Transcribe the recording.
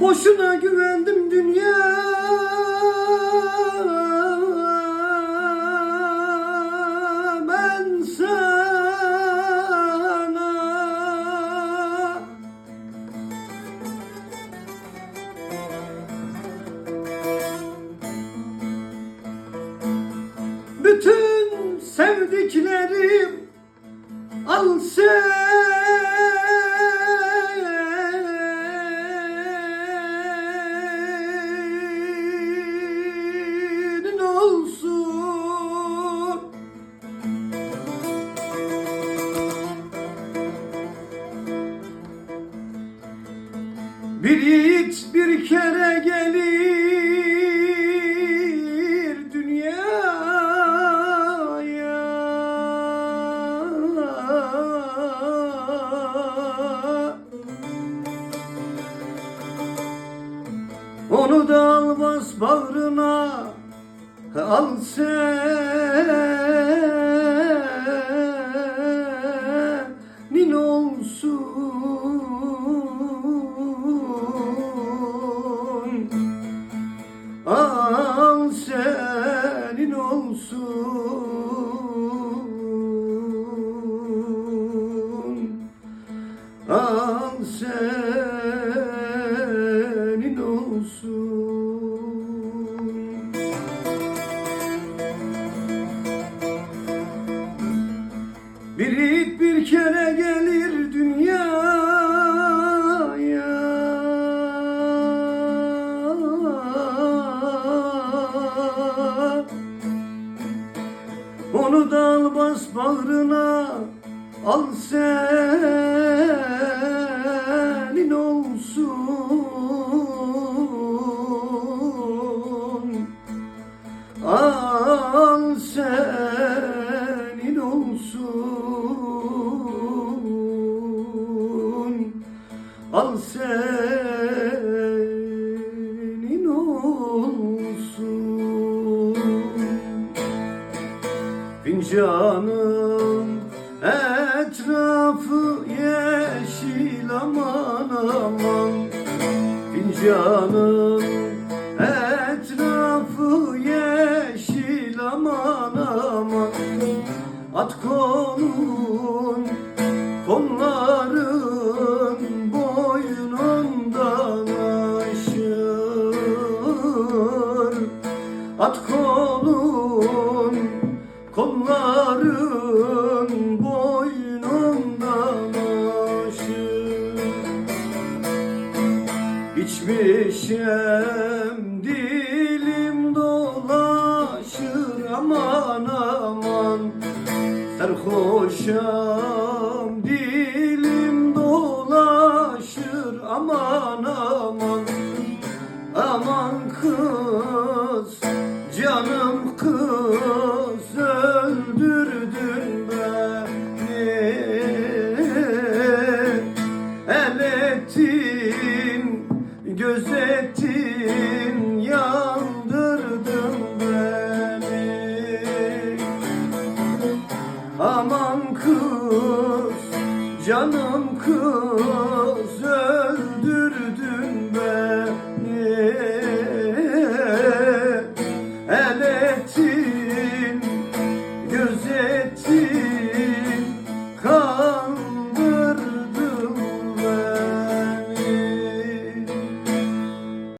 Boşuna güvendim dünya. Ben sana. Bütün sevdiklerim al senin Bir yiğit bir kere gelir dünyaya. Onu da al bas bağrına Al olsun. Bir it bir kere gelir dünyaya. Onu da al bas bağrına Al senin olsun olsun. Al senin olsun. Fincanım etrafı yeşil aman aman. Fincanım At kolun kolların boynundan aşır. At kolun kolların boynundan aşır. İçmişem dilim dolaşır aman aman Serhoşam